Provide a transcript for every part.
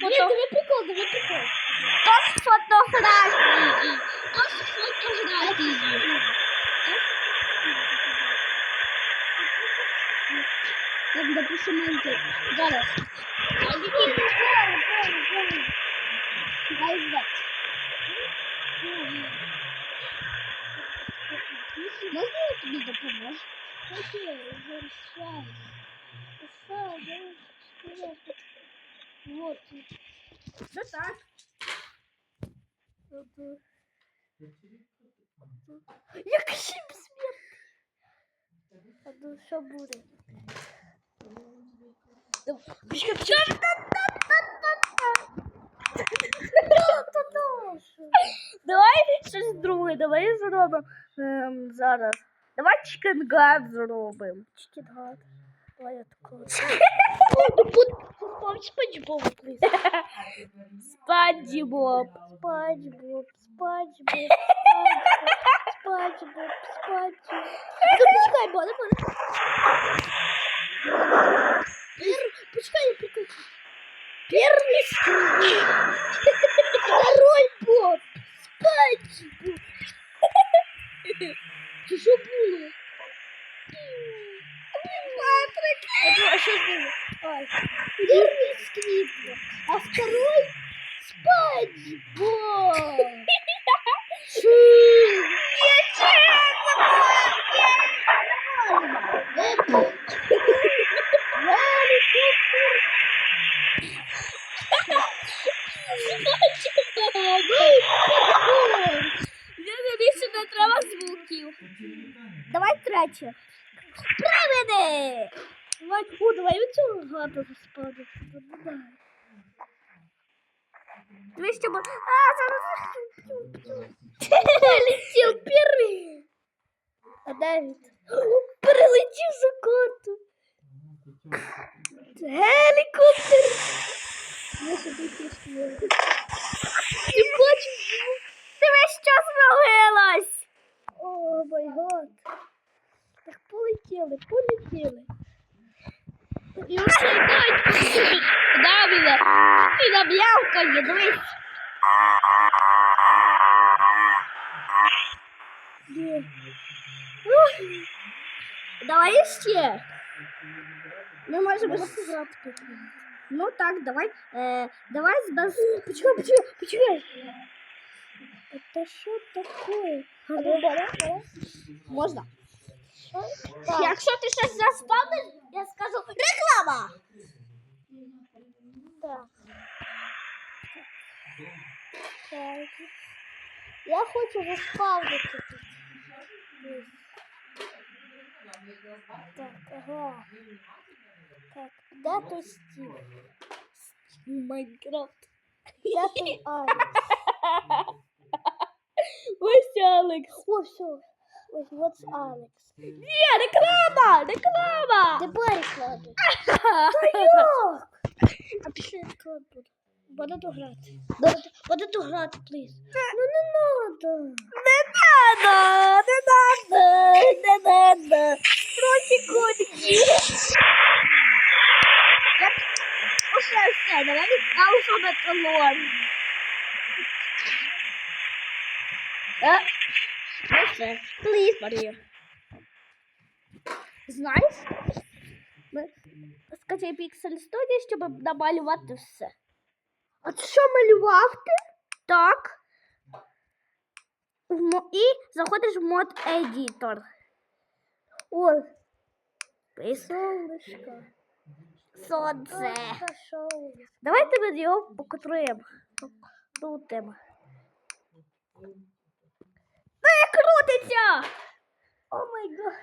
Ні, диви прикол, диви прикол. То з фотографії. То з фотографії. Так, допустим, мальчик. Зараз. Дай здать. Можна я тобі допоможу? Вот. Ну так. Як шип смерть. А ну що буде? Давай щось друге, давай зробимо ем, зараз. Давай чикенгад зробимо. Чикенгад. Давай я такого. Спам Спанч Боб, плиз. Спанчі Боб. Спанч Боб, Спанч Боб, Спанч Боб, Спанч Боб. Почекай, буде, буде. Почекай, я прикручу. Первый скрин. Второй Боб. Спанч Боб. Ти що Ой. Первый скрипт, а второй спать. чтобы... Прилетел первый. А Давид прилетів за карту. Гелікоптер. Ти бачиш? Ти весь час. О, май гад. Так полетіли, полетіли. І ось Давіда, ти наб'явка дивись. Давай ще. Ми можемо... грати Ну так, давай. Е, давай без... Почекай, почекай, почекай. Это что такое? Можна. Так. Якщо ти щось заспавниш, я скажу реклама. Так. Так. Я хочу заспавнити тут. Так, ага. Так, де той стів? Майнкрафт. Де той Алекс? Ось Алекс. Ось, what's Алекс? Ні, реклама, реклама. Де Барік ладно? А після відклад буде. Буде ту грати. Буде ту грати, плиз. Ну не надо. Не надо, не надо, не надо. Проти коники. Усе, все, давай віддав себе колон. Е, Усе, ну плиз, Марія. Знаєш? Скачай Pixel Studio, щоб намалювати все. А що малював ти? Так. І заходиш в мод Editor. Ой, Пліз. сонечко. Сонце. Давайте ми його покотруємо. Крутимо. Не крутиться! О май гад.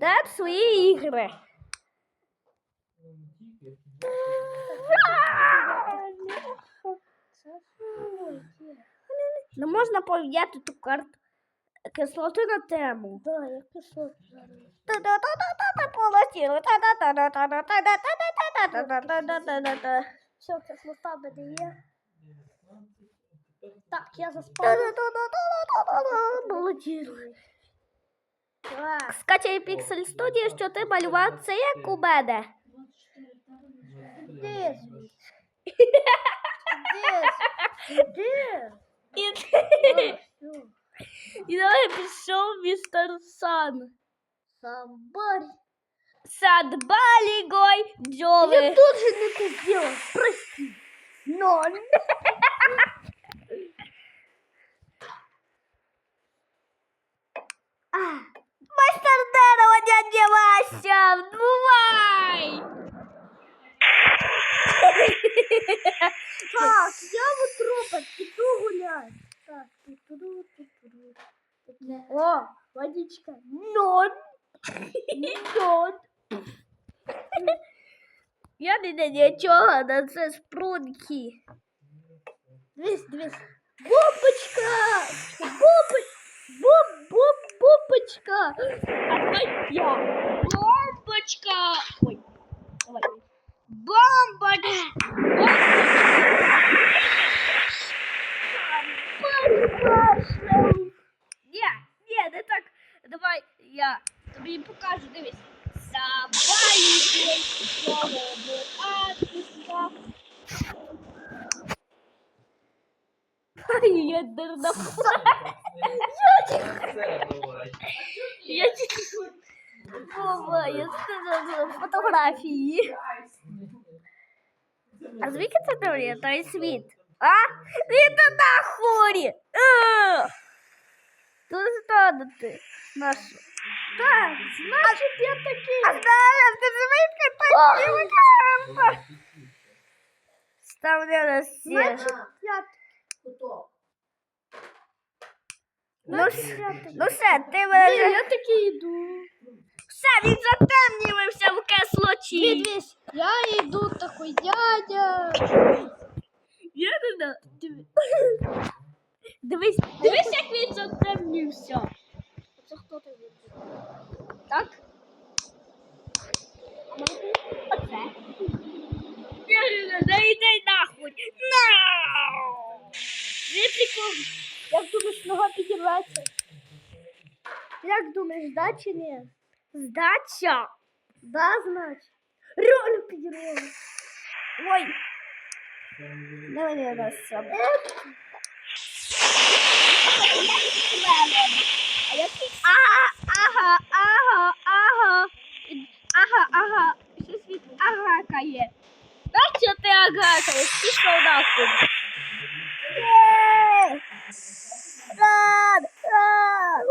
Граємо свої ігри. Не можна поміняти ту карту кислоти на тему. Да, я. Та-та-та-та-та полетіли. Та-та-та-та-та-та-та-та-та-та-та-та-та-та. Все, кислота мене є. Так, я. Полетіли. Скачай Pixel Studio, що ти малював це як у мене. Іди звідси. Іди. Іди. І, А, всё. і далі пішов містер Сан. Somebody. Садбалі гой Я джоли. тоже не это сделал. Прости. Но. А, Майстер дерева, дядя Водичка. Ноль. Ноль. Я не нічого, на це спрунки. Дивись, дивись. Бомбочка! Бомбочка! Бом, бом, бомбочка! А я. Бомбочка! Ой, давай. Бомбочка! Ні, я тобі покажу, дивись. Забай, Я дурна. Я тільки Вова, я сказала фотографії. А звідки це теорія? Той світ. А? Він то нахуй! Е! Тут станути. Нашу. Так, значит я такий. А зараз ти звідки такі виконуєш? Ставлю на стіл. Значит я Ну, с- ну все, ти Ні, мене... я такий йду. Все, він затемнівся в кислоті. Дивись, я йду такой дядя. Я не знаю. Диви- Дивись, дивись, як він Затемнівся. Це хто ти від? Так? Оце. Я не знаю, да йди нахуй. Нау! Не прикол. Як думаєш, нога підірветься? Як думаєш, да чи ні? Здача. Да, значить. Реально підірвалася. Ой. Давай я раз сам. А я Ага, ага, ага, ага. І- Ага, ага. Щось від агакає. А що ти агакаєш? Пішов нахуй. Є! Рад, рад.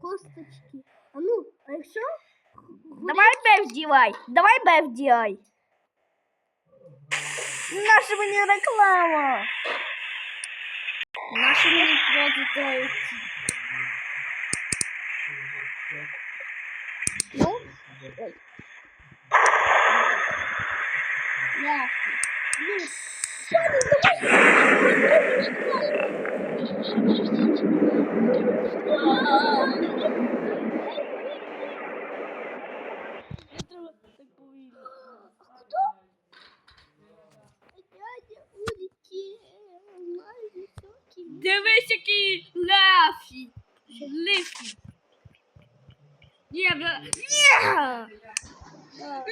косточки. А ну, а якщо? Давай бе вдівай. Давай бе вдівай. Наша мені реклама. Наша мені продати. Ну, ой. Ясно. Ну, дядя улетел. Высокий. Дивись, який лефі. Лефі. Ні, бля. Ні! На!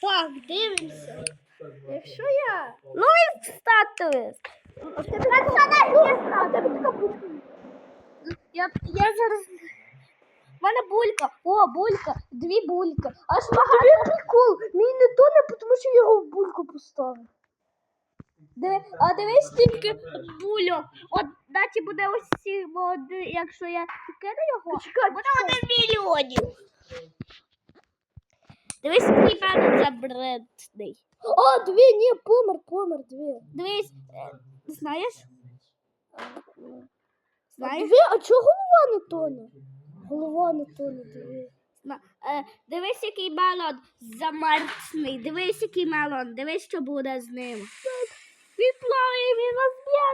Так, дивимося. Якщо я. Ну і статуї. А в. Я, я зараз... У мене булька. О, булька. Дві булька. Аж багато. Тобі прикол. Мій не тоне, тому що я його в бульку поставив. Диви, а дивись тільки бульок. От даті буде ось ці, от, якщо я кину його, буде один мільйонів. Дивись, який певно забредний. О, дві, ні, помер, помер, дві. Дивись, е, знаєш? Знаєш? дві, а чого голова не тоне? Голова не тоне, дві. Зна- е, Дивись, який мелон замерзний. Дивись, який мелон. Дивись, що буде з ним. Він плаває, він розб'є,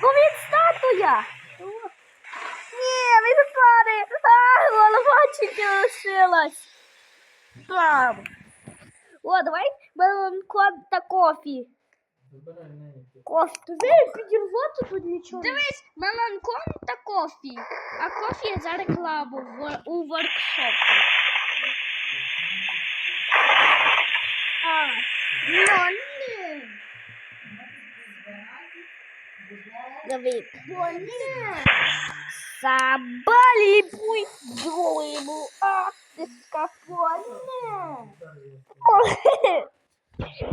бо він статуя. Ні, він падає. А, голова тільки лишилась. Там. О, давай мелон кон та кофі. Кофі. Ти підірвати тут нічого. Дивись, меланком та кофі. А кофі за рекламу в, у воркшопі. А, ну ні. Давид. Собали пуй другому артистка фоне.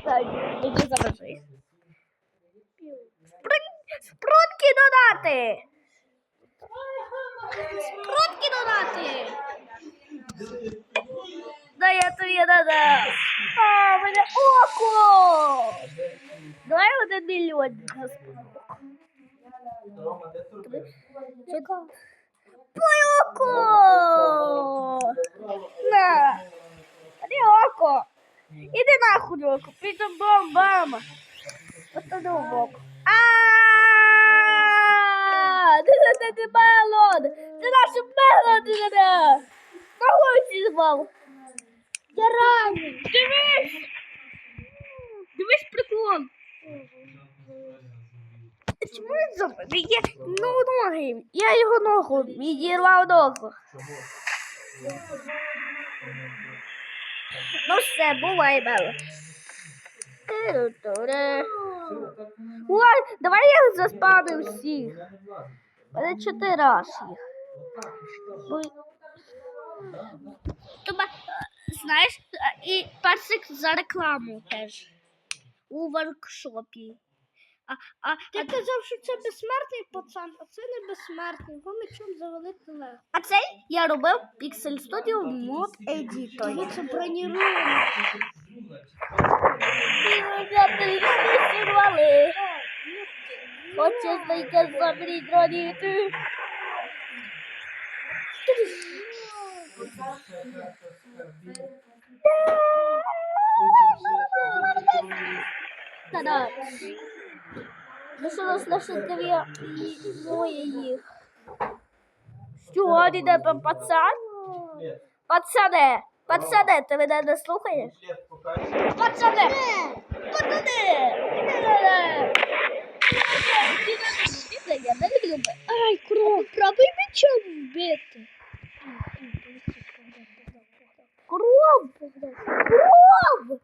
Так, іди заважай. Спрутки додати. Спрутки додати. Да я тобі додам. А, в мене око. Давай один мільйон на спруток. Чекай. Твоє око. На. Іди око. Іди нахуй око. Піду бомбам. Потону в око. А! Ти ти ти мелон! Ти наш мелон! Ти ти звав! Я ранений. Дивись! Дивись прикол! Є ну, ноги. Я його ногу відірвав ногу. Ну все, бувай, Мело. Ой, давай я заспавню всіх. Мене чотири аж їх. Бо- знаєш, і персик за рекламу теж. У воркшопі. А, а, Ти казав, що це безсмертний пацан, а це не безсмертний. Його мечом завалити легко. а цей я робив Pixel Studio Mod Editor. Його це бронірований. Хочеш знайти забрі дроніти? Та-да. Лишилось лише дві і двоє їх. Що, іде там пацан? Пацане, пацане, ти мене не слухаєш? Пацане! Пацане! Ай, кров. Пробуй мечом вбити. Кров! Кров!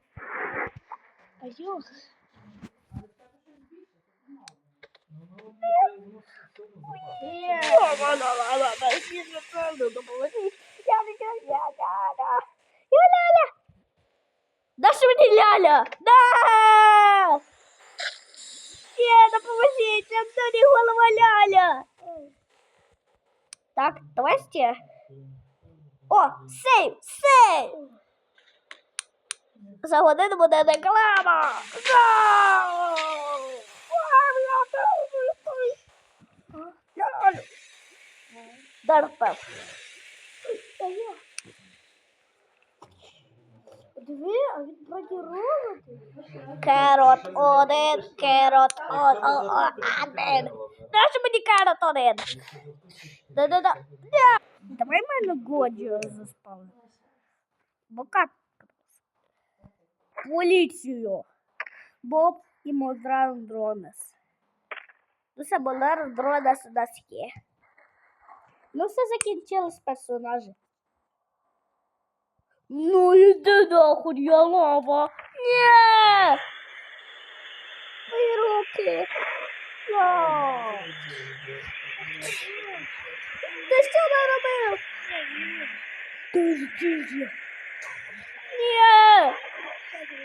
Даша мені ляля! Да! Є, допоможіть, Антоні голова ляля! Так, давай ще. О, сейв, сейв! За годину буде реклама! Да! Пев. Та йох. А він бронірований. Керот один, керот один. Нащо мені керот один? Да-да-да. Да. Давай мене Годжі заспавнити. Бо как? Поліцію. Боб і Модран Дронес. Ну все, Модран Дронес у нас є. Ну все закінчилось персонажі. Ну иди нахуй, я лава. Нет! Мои руки. Нет. Ти що наробив? Дуже тіжно. Ні!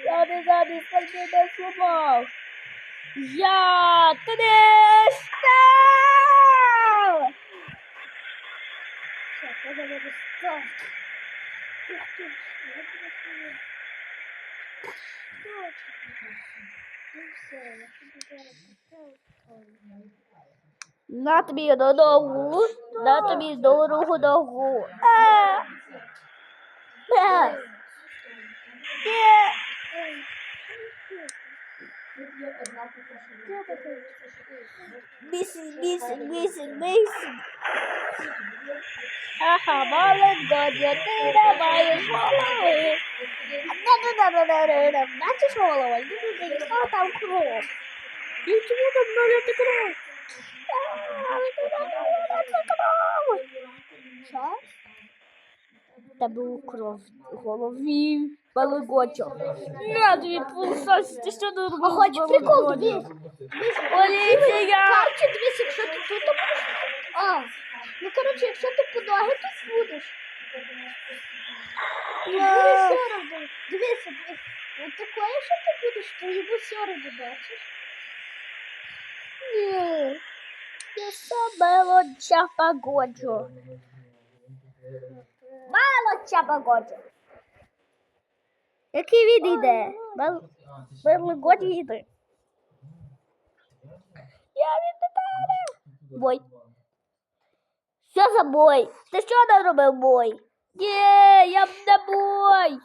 Я не знаю, скільки не сломав. Я ти не став! Все, треба буде ставити. Ух ти, я тебе сьогодні. Точно. Ну все, я тобі зараз поставлю. На тобі одну ногу, на тобі другу ногу. А! А! Ні! Де такий? Місяць, місяць, місяць, місяць. Ага, молодо, ти не маєш голови. А де Бачиш голову? Яка там кров? І чому там налити кров? Що? Тебе у кров в голові балегочо. На тобі пулсос, ти що робиш? А хоч прикол, дивись. Поліція! Короче, дивись, якщо ти тут будеш. А, ну короче, якщо ти по ноги тут будеш. І буде все одно. Дивися, дивись. От таке, якщо ти будеш, то йому все одно бачиш. Ні. Я себе чапагоджу. Мало чапагоджу. Який він йде? Берлигоді йде. Я від тебе. Бой. Що за бой? Ти що наробив бой? Є, я б не бой.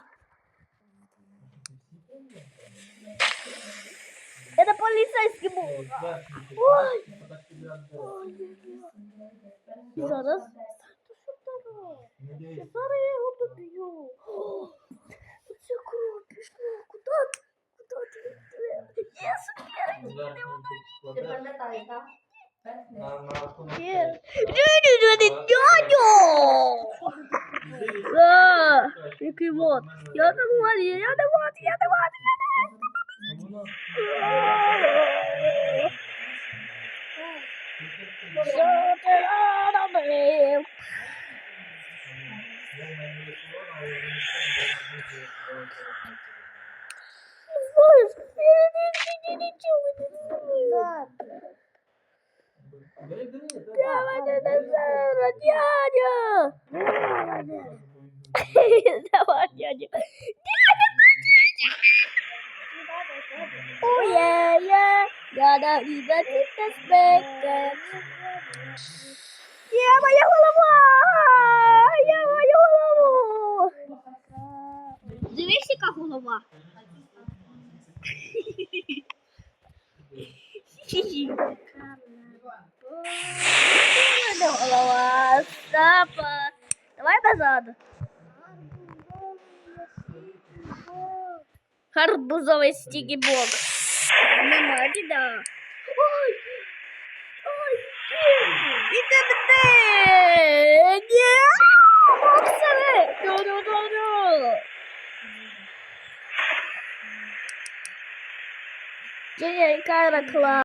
Я на поліцейський був. Ой. Зараз. Зараз я його доб'ю. О, Це кров пішло. Куди? ти? Куди ти? Є, сукерки, Ти пам'ятаєш, так? є. Дядю, дядю, дядю! А, який вот. Я не можу, я не можу, я не можу. Що ти робив? Ya, aja. Oh yeah, yeah, gotta Ya bacon. Yeah, my Ya yeah, my yahoo. Голову! Дивись, яка голова. Голова. Стапа. Давай назад. Гарбузовий стікі-бок. Нема діда. Ой! Ой! Іди мене! Ні! Ні, яка реклама?